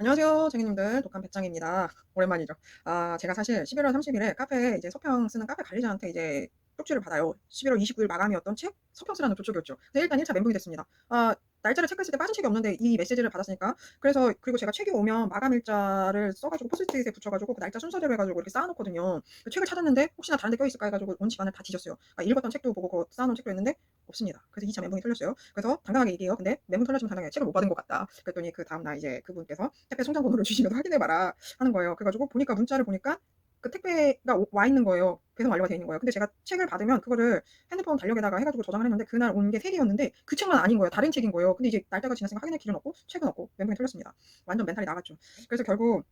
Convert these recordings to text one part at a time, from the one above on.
안녕하세요, 쟁이님들. 독한 배짱입니다. 오랜만이죠. 아, 제가 사실 11월 30일에 카페에 이제 서평 쓰는 카페 관리자한테 이제 쪽지를 받아요. 11월 29일 마감이었던 책, 서평 쓰라는. 근데 일단 1차 멘붕이 됐습니다. 아, 날짜를 체크했을 때 빠진 책이 없는데 이 메시지를 받았으니까. 그래서, 그리고 제가 책이 오면 마감 일자를 써가지고 포스트잇에 붙여가지고 그 날짜 순서대로 해가지고 이렇게 쌓아놓거든요. 그 책을 찾았는데 혹시나 다른 데 껴있을까 해가지고 온 집안을 다 뒤졌어요. 아, 읽었던 책도 보고 그 쌓아놓은 책도 있는데 없습니다. 그래서 2차 멘붕이 털렸어요. 그래서 당당하게 얘기해요. 근데 멘붕 털렸지만 당당하게 책을 못 받은 것 같다. 그랬더니 그 다음날 이제 그분께서 택배 송장 번호를 주시면서 확인해봐라 하는 거예요. 그래가지고 보니까 문자를 보니까 그 택배가 오- 와 있는 거예요. 배송 완료가 돼 있는 거예요. 근데 제가 책을 받으면 그거를 핸드폰 달력에다가 해가지고 저장을 했는데 그날 온 게 세 개였는데 그 책만 아닌 거예요. 다른 책인 거예요. 근데 이제 날짜가 지났으니까 확인할 길은 없고 책은 없고 멘붕이 털렸습니다. 완전 멘탈이 나갔죠. 그래서 결국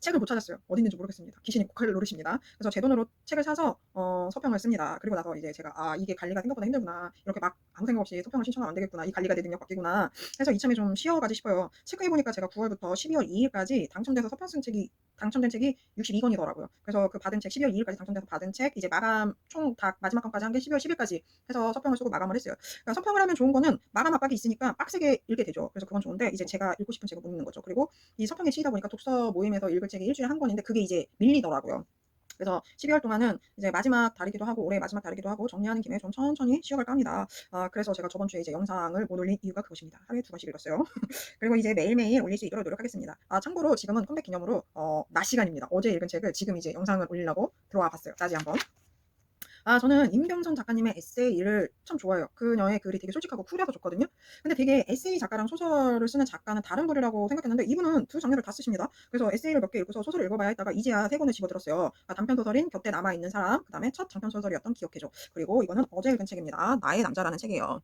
책을 못 찾았어요. 어디 있는지 모르겠습니다. 귀신이 고칼을 노리십니다. 그래서 제 돈으로 책을 사서 어, 서평을 씁니다. 그리고 나서 이제 제가 아 이게 관리가 생각보다 힘들구나. 이렇게 막 아무 생각 없이 서평을 신청하면 안 되겠구나. 이 관리가 내 능력 바뀌구나. 해서 이참에 좀 쉬어가지 싶어요. 체크해 보니까 제가 9월부터 12월 2일까지 당첨돼서 서평 쓴 책이 당첨된 책이 62권이더라고요. 그래서 그 받은 책 12월 2일까지 당첨돼서 받은 책 이제 마감 총 다 마지막 건까지 한 게 12월 10일까지 해서 서평을 쓰고 마감을 했어요. 그러니까 서평을 하면 좋은 거는 마감 압박이 있으니까 빡세게 읽게 되죠. 그래서 그건 좋은데 이제 제가 읽고 싶은 책을 못 읽는 거죠. 그리고 이 서평에 치이다 보니까 독서 모임에서 읽을 책이 일주일에 한 권인데 그게 이제 밀리더라고요. 그래서 12월 동안은 이제 마지막 달이기도 하고 올해 마지막 달이기도 하고 정리하는 김에 좀 천천히 쉬어갈까 합니다. 아, 그래서 제가 저번 주에 이제 영상을 못 올린 이유가 그것입니다. 하루에 두 번씩 읽었어요. 그리고 이제 매일매일 올릴 수 있도록 노력하겠습니다. 아, 참고로 지금은 컴백 기념으로 어, 낮 시간입니다. 어제 읽은 책을 지금 이제 영상을 올리려고 들어와 봤어요. 낮에 한번. 아, 저는 임병선 작가님의 에세이를 참 좋아해요. 그녀의 글이 되게 솔직하고 쿨해서 좋거든요. 근데 되게 에세이 작가랑 소설을 쓰는 작가는 다른 분이라고 생각했는데 이분은 두 장르를 다 쓰십니다. 그래서 에세이를 몇 개 읽고서 소설을 읽어봐야 했다가 이제야 세 권을 집어들었어요. 아, 단편 소설인 곁에 남아있는 사람, 그 다음에 첫 장편 소설이었던 기억해줘. 그리고 이거는 어제 읽은 책입니다. 나의 남자라는 책이에요.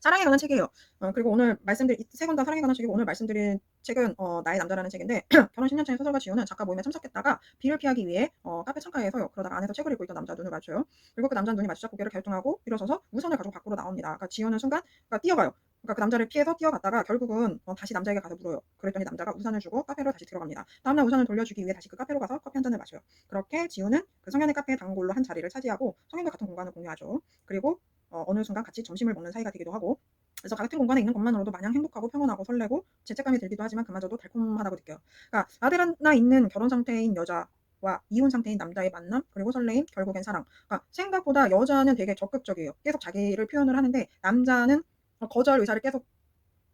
사랑에 관한 책이에요. 어, 그리고 오늘 말씀드린 세권 다 사랑에 관한 책이고 오늘 말씀드린 책은 어, 나의 남자라는 책인데 결혼 10년 차인 소설가 지호는 작가 모임에 참석했다가 비를 피하기 위해 어, 카페 창가에 서요. 그러다가 안에서 책을 읽고 있던 남자 눈을 마주쳐요. 그리고 그 남자 눈이 마주쳐 고개를 결정하고 일어서서 우산을 가지고 밖으로 나옵니다. 그러니까 지호는 순간 그러니까 뛰어가요. 그러니까 그 남자를 피해서 뛰어갔다가 결국은 어, 다시 남자에게 가서 물어요. 그랬더니 남자가 우산을 주고 카페로 다시 들어갑니다. 다음날 우산을 돌려주기 위해 다시 그 카페로 가서 커피 한 잔을 마셔요. 그렇게 지호는 그 성현의 카페의 단골로 한 자리를 차지하고 성현과 같은 공간을 공유하죠. 그리고 어, 어느 순간 같이 점심을 먹는 사이가 되기도 하고 그래서 같은 공간에 있는 것만으로도 마냥 행복하고 평온하고 설레고 죄책감이 들기도 하지만 그마저도 달콤하다고 느껴요. 그러니까 아들 하나 있는 결혼 상태인 여자 와 이혼 상태인 남자의 만남 그리고 설레임 결국엔 사랑. 그러니까 생각보다 여자는 되게 적극적이에요. 계속 자기를 표현을 하는데 남자는 거절 의사를 계속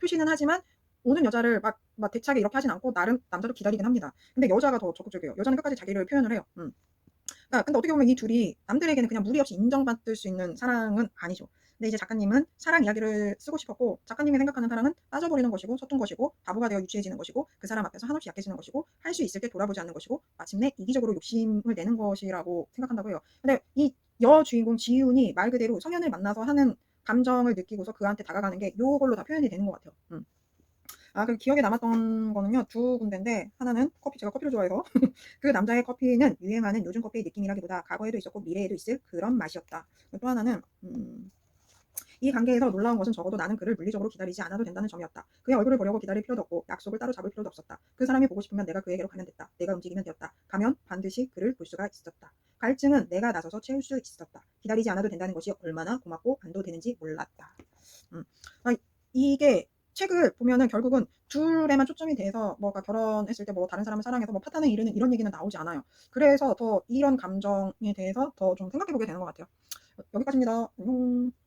표시는 하지만 오는 여자를 막, 막 대차게 이렇게 하진 않고 나름 남자도 기다리긴 합니다. 근데 여자가 더 적극적이에요. 여자는 끝까지 자기를 표현을 해요. 음. 그러니까 근데 어떻게 보면 이 둘이 남들에게는 그냥 무리 없이 인정받을 수 있는 사랑은 아니죠. 근데 이제 작가님은 사랑 이야기를 쓰고 싶었고 작가님이 생각하는 사랑은 빠져버리는 것이고 서툰 것이고 바보가 되어 유치해지는 것이고 그 사람 앞에서 한없이 약해지는 것이고 할 수 있을 때 돌아보지 않는 것이고 마침내 이기적으로 욕심을 내는 것이라고 생각한다고 해요. 근데 이 여주인공 지훈이 말 그대로 성현을 만나서 하는 감정을 느끼고서 그한테 다가가는 게 요걸로 다 표현이 되는 것 같아요. 음. 아, 그 기억에 남았던 거는요, 두 군데인데, 하나는 커피, 제가 커피를 좋아해서. 그 남자의 커피는 유행하는 요즘 커피의 느낌이라기보다 과거에도 있었고 미래에도 있을 그런 맛이었다. 또 하나는, 음, 이 관계에서 놀라운 것은 적어도 나는 그를 물리적으로 기다리지 않아도 된다는 점이었다. 그의 얼굴을 보려고 기다릴 필요도 없고 약속을 따로 잡을 필요도 없었다. 그 사람이 보고 싶으면 내가 그에게로 가면 됐다. 내가 움직이면 되었다. 가면 반드시 그를 볼 수가 있었다. 갈증은 내가 나서서 채울 수 있었다. 기다리지 않아도 된다는 것이 얼마나 고맙고 안도 되는지 몰랐다. 음. 아, 이게 책을 보면은 결국은 둘에만 초점이 돼서 뭐가 결혼했을 때 뭐 다른 사람을 사랑해서 뭐 파탄을 이루는 이런 얘기는 나오지 않아요. 그래서 더 이런 감정에 대해서 더 좀 생각해 보게 되는 것 같아요. 여기까지입니다. 안녕.